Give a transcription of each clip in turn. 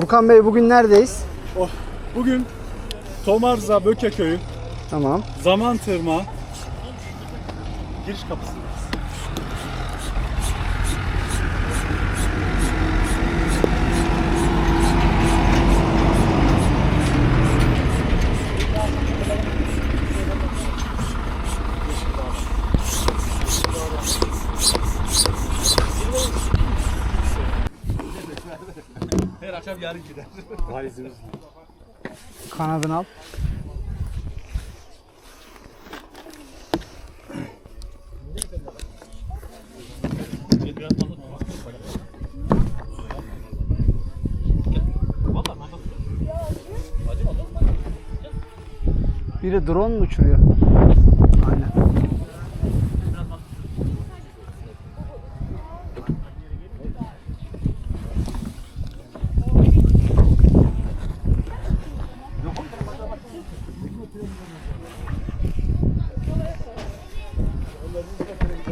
Furkan Bey bugün neredeyiz? Oh, bugün Tomarza Böke Köyü Tamam. Zaman Tırmağı giriş kapısındayız. Yarın gider. Vaizimiz. Kanadını al. Biri drone mu uçuruyor? Aynen.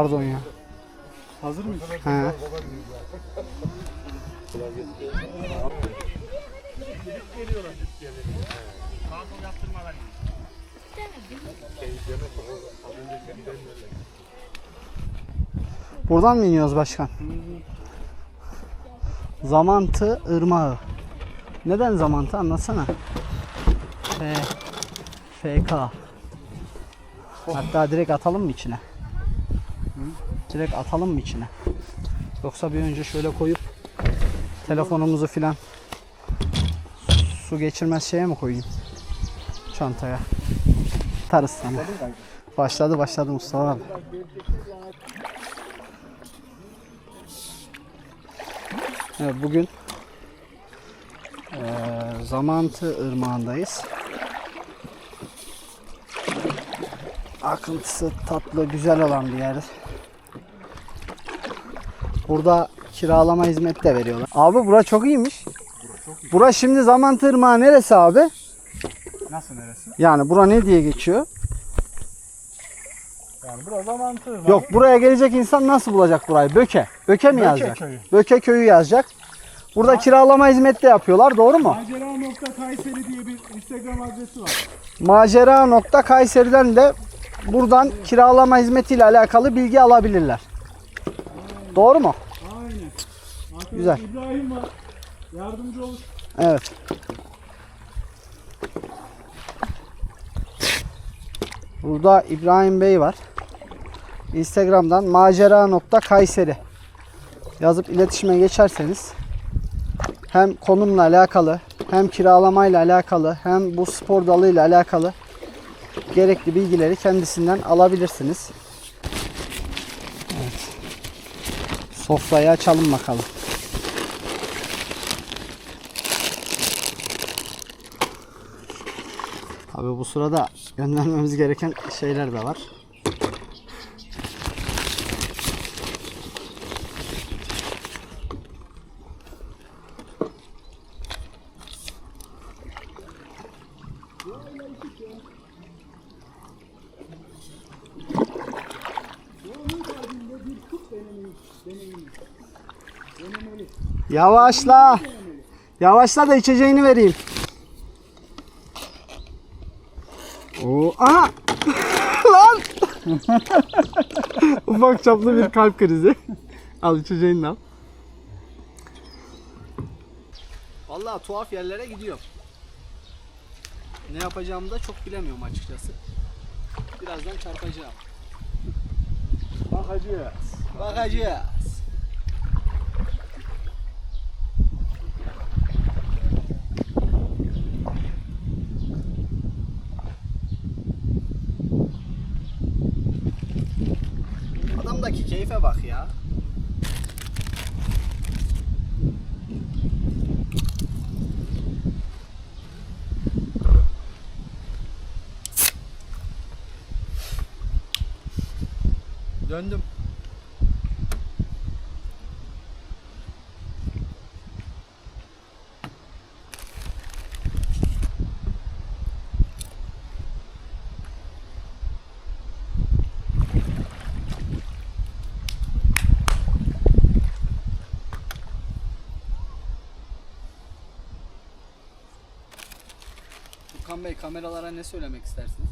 Pardon ya. Hazır mıyız? He. Buradan mı iniyoruz başkan? Zamantı Irmağı. Neden Zamantı anlatsana. F FK. Hatta direkt atalım mı içine? Direkt atalım mı içine? Yoksa bir önce şöyle koyup telefonumuzu filan su geçirmez şeye mi koyayım? Çantaya. Atarız sana. Başladı başladı Mustafa abi. Evet bugün eee Zamantı Irmağı'ndayız. Akıntısı tatlı, güzel olan bir yer. Burada kiralama hizmeti de veriyorlar. Abi bura çok iyiymiş. Bura şimdi Zamantı Irmağı neresi abi? Nasıl neresi? Yani bura ne diye geçiyor? Yani burada zaman tırmağı. Yok buraya gelecek insan nasıl bulacak burayı? Böke. Böke mi Böke yazacak? köyü. Böke köyü yazacak. Burada kiralama hizmeti de yapıyorlar doğru mu? Macera.kayseri diye bir Instagram adresi var. Macera.kayseri'den de buradan kiralama hizmetiyle alakalı bilgi alabilirler. Doğru mu? Aynen. Arkadaş Güzel. İbrahim var. Yardımcı olur. Evet. Burada İbrahim Bey var. Instagram'dan macera.kayseri yazıp iletişime geçerseniz hem konumla alakalı hem kiralamayla alakalı hem bu spor dalıyla alakalı gerekli bilgileri kendisinden alabilirsiniz. Evet. Sofrayı açalım bakalım. Abi bu sırada göndermemiz gereken şeyler de var. Yavaşla. Yavaşla da içeceğini vereyim. Oo, aha! Lan! Ufak çaplı bir kalp krizi. al içeceğini al. Vallahi tuhaf yerlere gidiyorum. Ne yapacağımı da çok bilemiyorum açıkçası. Birazdan çarpacağım. Bakacağız. Bakacağız. Okan Bey kameralara ne söylemek istersiniz?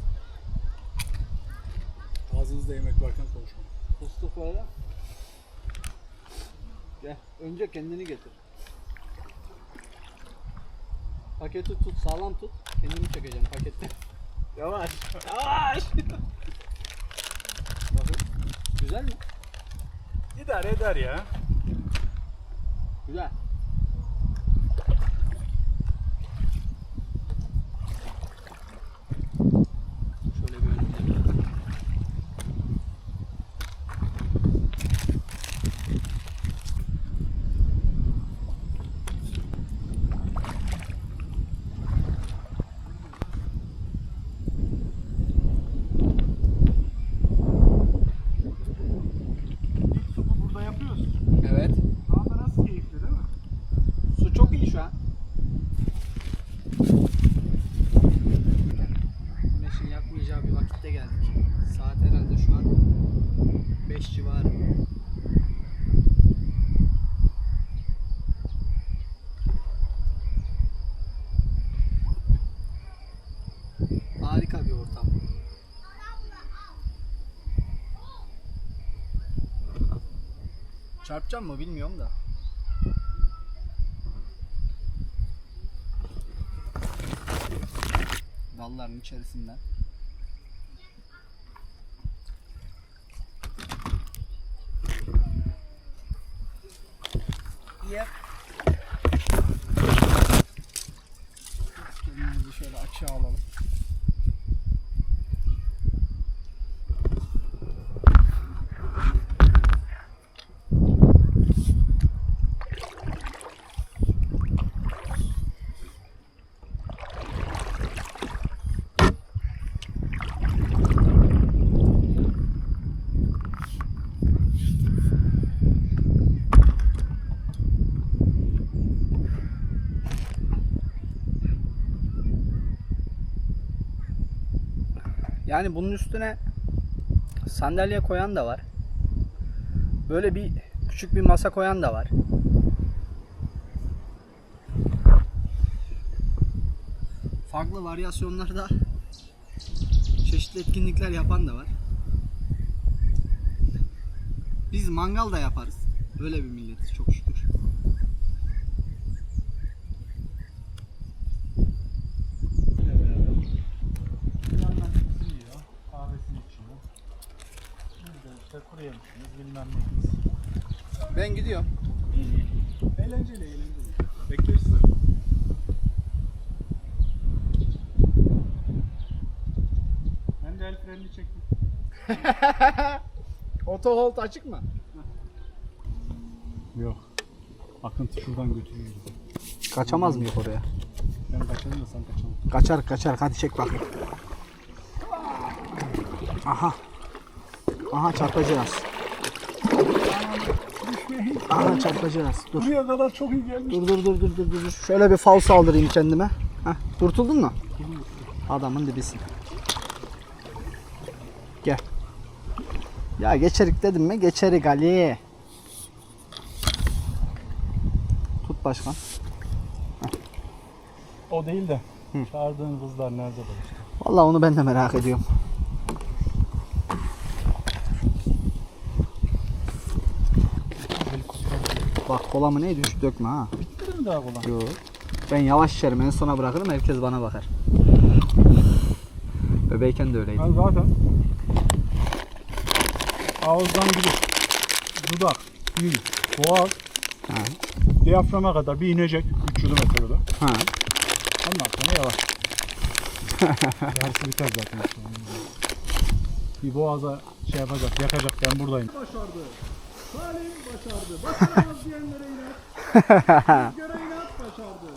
Ağzınızda yemek varken konuşmayın. Fıstık böyle. Gel. Önce kendini getir. Paketi tut, sağlam tut. Kendimi çekeceğim pakette. Yavaş. Yavaş. Bakın. Güzel mi? İdare eder ya. Güzel. Şöyle bir önümde. İlk supu burada yapıyoruz. Evet. Şu anda nasıl keyifli değil mi? Su çok iyi şu an. Güneşin yakmayacağı bir vakitte geldik. Saat herhalde şu an 5 civarı. Harika bir ortam. Çarpacağım mı bilmiyorum da. dalların içerisinden. Yani bunun üstüne sandalye koyan da var. Böyle bir küçük bir masa koyan da var. Farklı varyasyonlarda çeşitli etkinlikler yapan da var. Biz mangal da yaparız. Öyle bir milletiz çok şükür. Bir yandan cips yiyor, kahvesini içiyor. Biz de işte kuru neyiniz. Ben gidiyorum. Eğlenceli, eğlenceli. Bekleriz sizi. Ben de el frenini çektim. Hold açık mı? Yok. Akıntı şuradan götürüyor. Kaçamaz mıyız oraya? Ben kaçarım da sen kaçamam. Kaçar kaçar hadi çek bakayım. Aha. Aha çarpacağız. Aha çarpacağız. Dur. Buraya kadar çok iyi gelmiş. Dur dur dur dur dur dur. Şöyle bir fal saldırayım kendime. Heh, kurtuldun mu? Adamın dibisin. Gel. Ya geçerik dedim mi? Geçerik Ali. Tut başkan. O değil de çağırdığın kızlar nerede buluştu? Vallahi onu ben de merak ediyorum. Bak kolamı ne düş dökme ha. Bitti mi daha kolay? Yok. Ben yavaş içerim en sona bırakırım herkes bana bakar. Bebeğken de öyleydi. Ben zaten ağızdan gidip dudak, dil, boğaz, Ha. diyaframa kadar bir inecek 3 kilometrede. Ha. Ondan sonra yavaş. Yarısı biter zaten. Bir boğaza şey yapacak, yakacak ben buradayım. Başardı. Salim başardı. Başaramaz diyenlere inat. Göre inat başardı.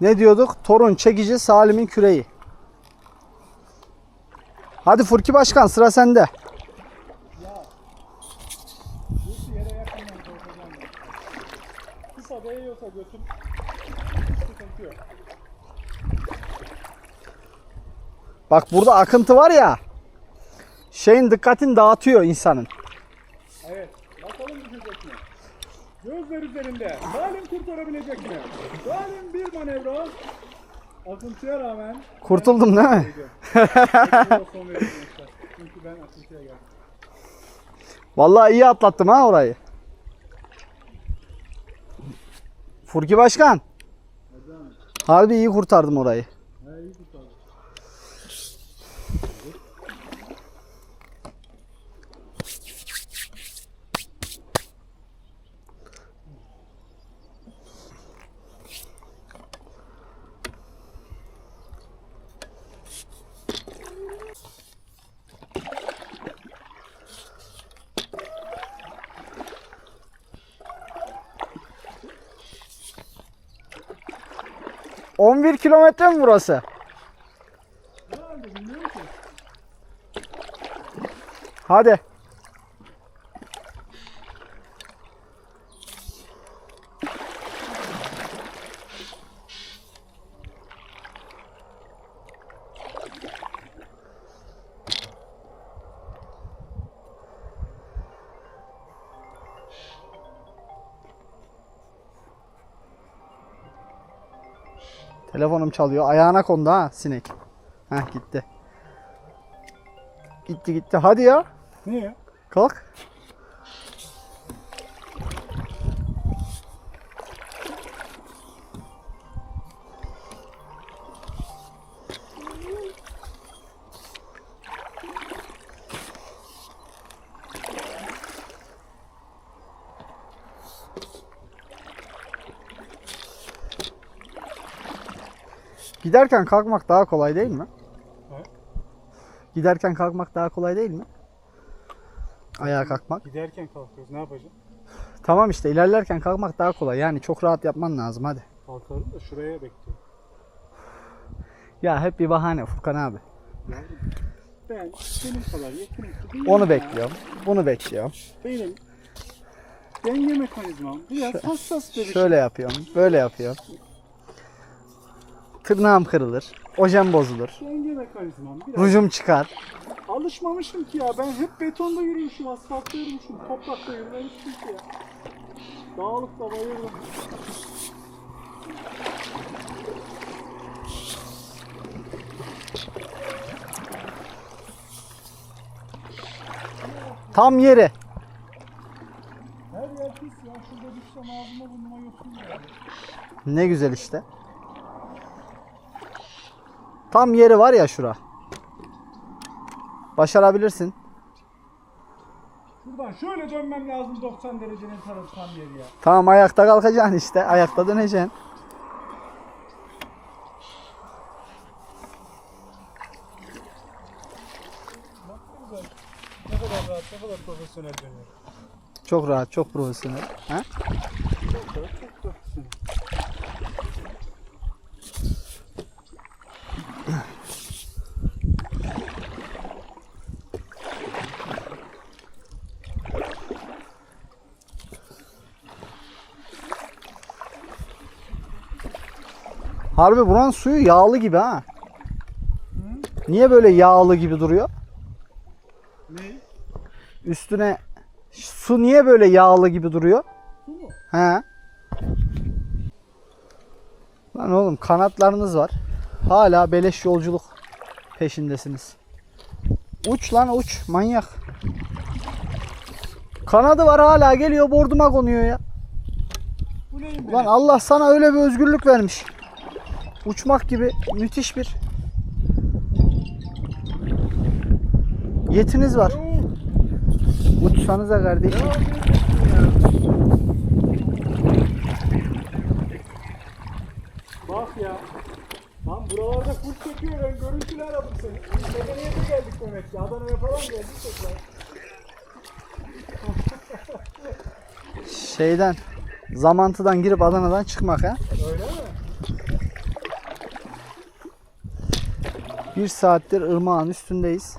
Ne diyorduk? Torun çekici Salim'in küreği. Hadi Furki Başkan sıra sende. Bursu yere. Kısa değiyorsa götüm. Bak burada akıntı var ya. Şeyin dikkatini dağıtıyor insanın. Evet. Bakalım düşecek mi? Gözle sefer üzerinde. Salim kurtarabilecek mi? Salim bir manevra. Akıntıya rağmen. Kurtuldum değil mi? Çünkü ben akıntıya geldim. Vallahi iyi atlattım ha orayı. Furki Başkan. Harbi iyi kurtardım orayı. 11 kilometre mi burası? Hadi. Telefonum çalıyor. Ayağına kondu ha sinek. Heh gitti. Gitti gitti. Hadi ya. Ne ya? Kalk. Giderken kalkmak daha kolay değil mi? He? Giderken kalkmak daha kolay değil mi? Ayağa kalkmak. Giderken kalkıyoruz. Ne yapacağız? Tamam işte ilerlerken kalkmak daha kolay. Yani çok rahat yapman lazım hadi. Kalkarım da şuraya bekliyorum. Ya hep bir bahane Furkan abi. Yani ben senin kadar yakınım Onu bekliyorum. Bunu bekliyorum. Benim denge mekanizmam biraz hassas bir Şöyle yapıyorum. Böyle yapıyorum. Tırnağım kırılır. Ojem bozulur. Biraz Rujum çıkar. alışmamışım ki ya. Ben hep betonda yürümüşüm, asfaltta yürümüşüm, toprakta yürümemişim ki ya. Dağlıkta bayırdım. Tam yeri. Her yer pis ya. Şurada düşsem ağzıma burnuma götürüyor. ya. Ne güzel işte. Tam yeri var ya şura. Başarabilirsin. Şuradan şöyle dönmem lazım 90 derecenin tarafı tam yeri ya. Tamam ayakta kalkacaksın işte. Ayakta döneceksin. Ne kadar rahat, ne kadar profesyonel dönüyor. Çok rahat, çok profesyonel. Ha? Harbi buranın suyu yağlı gibi ha. Niye böyle yağlı gibi duruyor? Ne? Üstüne su niye böyle yağlı gibi duruyor? Su mu? He. Lan oğlum kanatlarınız var. Hala beleş yolculuk peşindesiniz. Uç lan uç manyak. Kanadı var hala geliyor borduma konuyor ya. Ulan Allah sana öyle bir özgürlük vermiş. Uçmak gibi müthiş bir yetiniz var. Uçsanıza kardeşim. Bak ya. Lan buralarda full çekiyor ben görüntülü aradım seni. Biz medeniyete geldik demek ki. Adana'ya falan geldik tekrar. Şeyden Zamantı'dan girip Adana'dan çıkmak ha. Öyle mi? Bir saattir ırmağın üstündeyiz.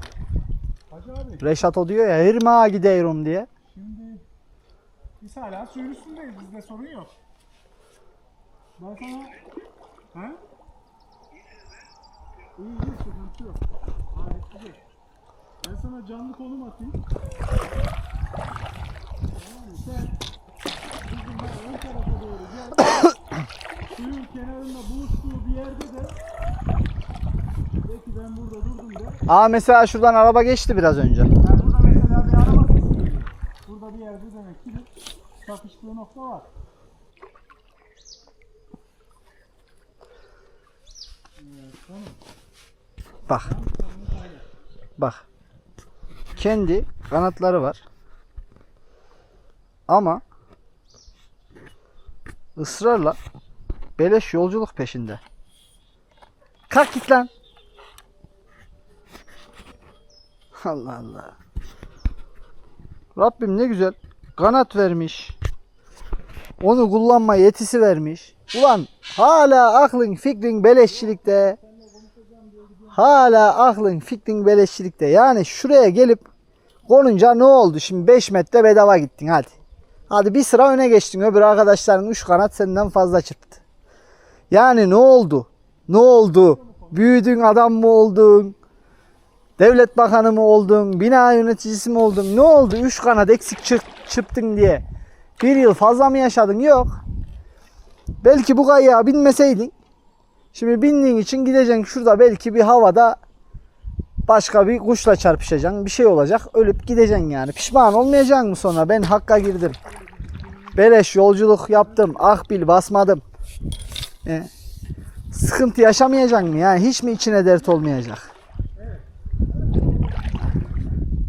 Reşat o diyor ya ırmağa gidiyorum diye. şimdi biz hala suyun üstündeyiz. Bizde sorun yok. Ben sana... He? İyi iyi sıkıntı yok. Gayet güzel. Ben sana canlı konum atayım. Tamam? Sen Kızımlar ön tarafa doğru gel. Suyun kenarında buluştuğu bir yerde de Belki ben burada durdum de. Aa mesela şuradan araba geçti biraz önce. Yani burada mesela bir araba geliyor. Burada bir yerde demek ki bir çakıştığı nokta var. Evet, tamam. Bak. Bak. Kendi kanatları var. Ama ısrarla beleş yolculuk peşinde. Kalk git lan. Allah Allah. Rabbim ne güzel kanat vermiş. Onu kullanma yetisi vermiş. Ulan hala aklın fikrin beleşçilikte. Hala aklın fikrin beleşçilikte. Yani şuraya gelip konunca ne oldu? Şimdi 5 metre bedava gittin hadi. Hadi bir sıra öne geçtin. Öbür arkadaşların 3 kanat senden fazla çırptı. Yani ne oldu? Ne oldu? Büyüdün adam mı oldun? Devlet bakanı mı oldun? Bina yöneticisi mi oldun? Ne oldu? 3 kanat eksik çırp, çırptın diye. Bir yıl fazla mı yaşadın? Yok. Belki bu kayığa binmeseydin Şimdi bindiğin için gideceksin şurada belki bir havada başka bir kuşla çarpışacaksın. Bir şey olacak. Ölüp gideceksin yani. Pişman olmayacaksın mı sonra? Ben hakka girdim. Beleş yolculuk yaptım. Akbil basmadım. E, sıkıntı yaşamayacaksın mı? Yani hiç mi içine dert olmayacak?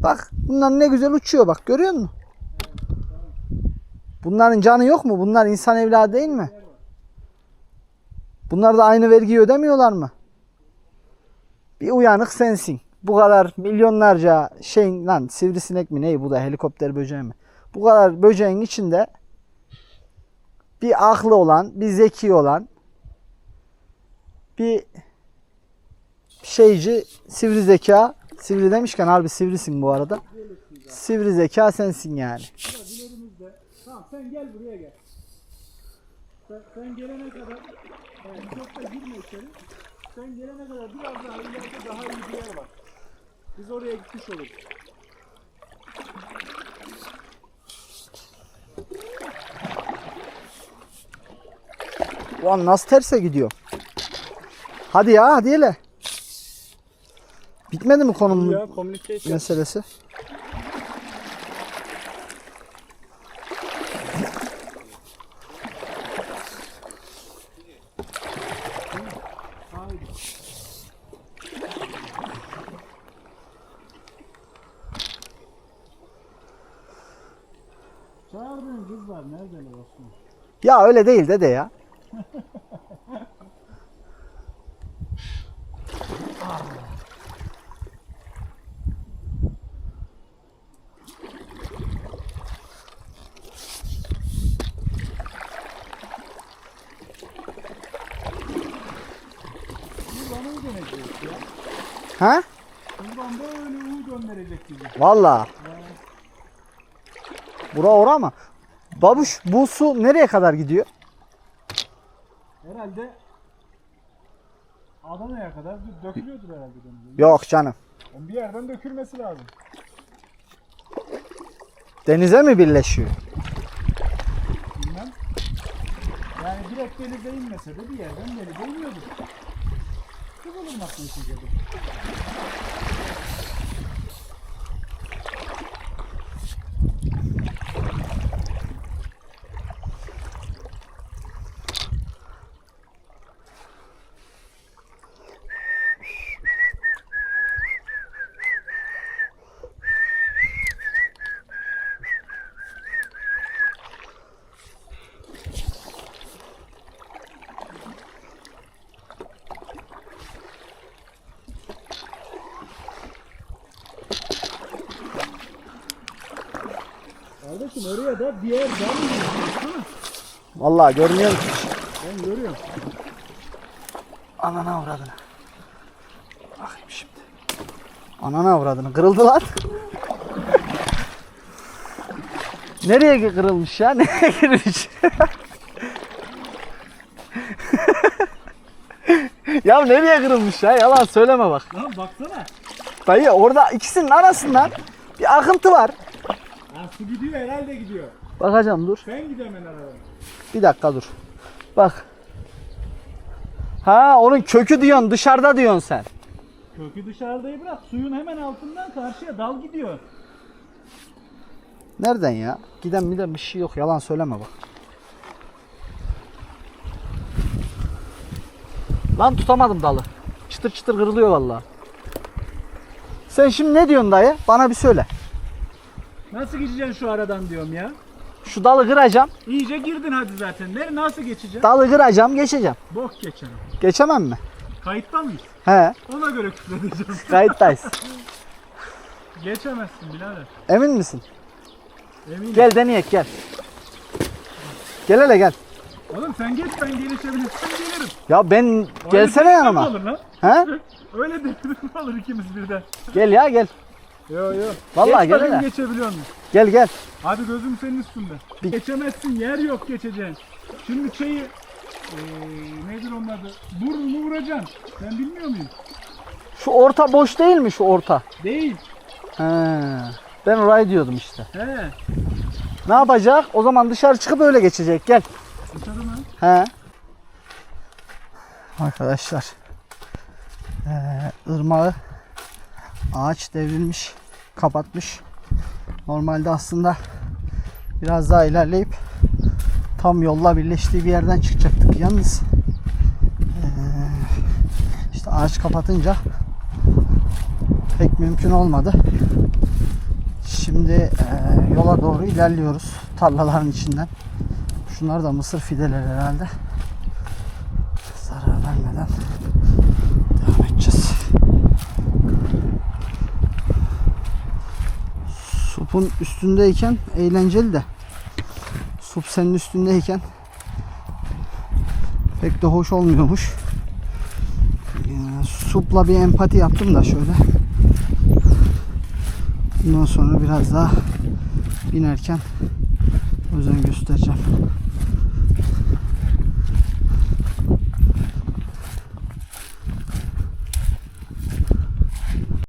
Bak bunlar ne güzel uçuyor bak görüyor musun? Bunların canı yok mu? Bunlar insan evladı değil mi? Bunlar da aynı vergiyi ödemiyorlar mı? Bir uyanık sensin. Bu kadar milyonlarca şey lan sivrisinek mi ney bu da helikopter böceği mi? Bu kadar böceğin içinde bir aklı olan, bir zeki olan, bir şeyci, sivri zeka, sivri demişken harbi sivrisin bu arada. Sivri zeka sensin yani. Tamam sen gel buraya gel. Sen, sen gelene kadar yani çok da girme içeri. Sen gelene kadar biraz daha ileride daha iyi bir yer var. Biz oraya gitmiş oluruz. Ulan nasıl terse gidiyor? Hadi ya hadi hele. Bitmedi mi konunun Ya meselesi? Olsun? Ya öyle değil dede ya. Buradan uy dönecek ya. Ha? Buradan böyle uy döndürecek bizi. Valla. Bura ora mı? Babuş bu su nereye kadar gidiyor? Herhalde Adana'ya kadar dö- dökülüyordur herhalde denize. Yok canım. Onun Bir yerden dökülmesi lazım. Denize mi birleşiyor? Bilmem. Yani direkt denize inmese de bir yerden denize iniyordur. Kızılırmak neticede. Kardeşim oraya da bir yer var mı? Baksana. Vallahi görmüyorum ki. Ben görüyorum. Anana avradını. Bakayım şimdi. Anana avradını. Kırıldı lan. Nereye kırılmış ya? Nereye girmiş? ya nereye kırılmış ya? Yalan söyleme bak. Lan baksana. Dayı orada ikisinin arasından bir akıntı var. Su gidiyor herhalde gidiyor. Bakacağım dur. Sen git hemen arada. Bir dakika dur. Bak. Ha onun kökü diyorsun dışarıda diyorsun sen. Kökü dışarıdayı bırak. Suyun hemen altından karşıya dal gidiyor. Nereden ya? Giden bir de bir şey yok yalan söyleme bak. Lan tutamadım dalı. Çıtır çıtır kırılıyor vallahi. Sen şimdi ne diyorsun dayı? Bana bir söyle. Nasıl geçeceksin şu aradan diyorum ya. Şu dalı kıracağım. İyice girdin hadi zaten. Nereye nasıl geçeceksin? Dalı kıracağım geçeceğim. Bok geçelim. Geçemem mi? Kayıtta mıyız? He Ona göre küfredeceğiz. kayıttayız. Geçemezsin birader. Emin misin? Eminim. Gel deneyek gel. Gel hele gel. Oğlum sen geç ben gelişebilirsem gelirim. Ya ben Öyle gelsene dedim yanıma. mi olur lan? He? Öyle dedim mi olur ikimiz birden? Gel ya gel. Yo yo. Vallahi Geç gel bakayım geçebiliyor musun? Gel gel. Hadi gözüm senin üstünde. Bir- Geçemezsin yer yok geçeceksin. Şimdi şeyi eee nedir onun adı? Burnunu vuracaksın. Ben bilmiyor muyum? Şu orta boş değil mi şu orta? Değil. He. Ben orayı diyordum işte. He. Ne yapacak? O zaman dışarı çıkıp öyle geçecek. Gel. Dışarı mı? He. Arkadaşlar. Ee, ırmağı ağaç devrilmiş. Kapatmış. Normalde aslında biraz daha ilerleyip tam yolla birleştiği bir yerden çıkacaktık. Yalnız ee, işte ağaç kapatınca pek mümkün olmadı. Şimdi ee, yola doğru ilerliyoruz tarlaların içinden. Şunlar da mısır fideleri herhalde. Zarar vermeden Supun üstündeyken eğlenceli de sup senin üstündeyken pek de hoş olmuyormuş. Yani supla bir empati yaptım da şöyle. Bundan sonra biraz daha binerken özen göstereceğim.